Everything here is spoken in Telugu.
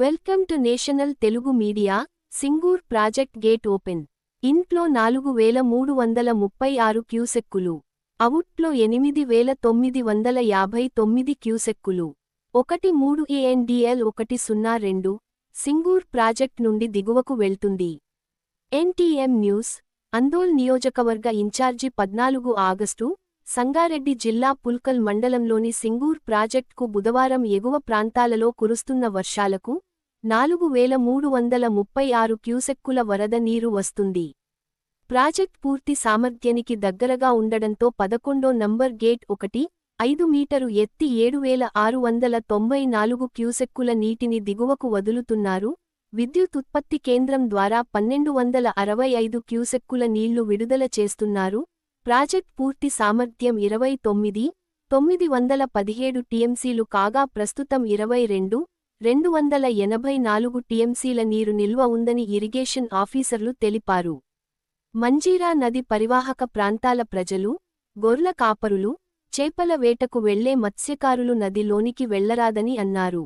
Welcome to national Telugu media Singur project gate open. ఇంట్లో నాలుగు వేల మూడు వందల ముప్పై ఆరు క్యూసెక్కులు. అవుట్లో ఎనిమిది వేల తొమ్మిది వందల యాభై తొమ్మిది క్యూసెక్కులు. ఒకటి మూడు ఏఎన్డిఎల్ ఒకటి సున్నా రెండు సింగూర్ ప్రాజెక్ట్ నుండి దిగువకు వెళ్తుంది. ఎన్టీఎం న్యూస్ అందోల్ నియోజకవర్గ ఇన్ఛార్జి పద్నాలుగు ఆగస్టు సంగారెడ్డి జిల్లా పుల్కల్ మండలంలోని సింగూర్ ప్రాజెక్టుకు బుధవారం ఎగువ ప్రాంతాలలో కురుస్తున్న వర్షాలకు నాలుగు వేల మూడు వందల ముప్పై ఆరు క్యూసెక్కుల వరద నీరు వస్తుంది. ప్రాజెక్ట్ పూర్తి సామర్థ్యానికి దగ్గరగా ఉండడంతో పదకొండో నంబర్ గేట్ ఒకటి ఐదు మీటరు ఎత్తి ఏడు వేల ఆరు వందల తొంభై నాలుగు క్యూసెక్కుల నీటిని దిగువకు వదులుతున్నారు. విద్యుత్ ఉత్పత్తి కేంద్రం ద్వారా పన్నెండు వందల అరవై ఐదు క్యూసెక్కుల నీళ్ళు విడుదల చేస్తున్నారు. ప్రాజెక్ట్ పూర్తి సామర్థ్యం ఇరవై తొమ్మిది తొమ్మిది వందల పదిహేడు టీఎంసీలు కాగా ప్రస్తుతం ఇరవై రెండు రెండు వందల ఎనభై నాలుగు టీఎంసీల నీరు నిల్వ ఉందని ఇరిగేషన్ ఆఫీసర్లు తెలిపారు. మంజీరా నది పరివాహక ప్రాంతాల ప్రజలు గొర్ల కాపరులు చేపల వేటకు వెళ్ళే మత్స్యకారులు నదిలోనికి వెళ్ళరాదని అన్నారు.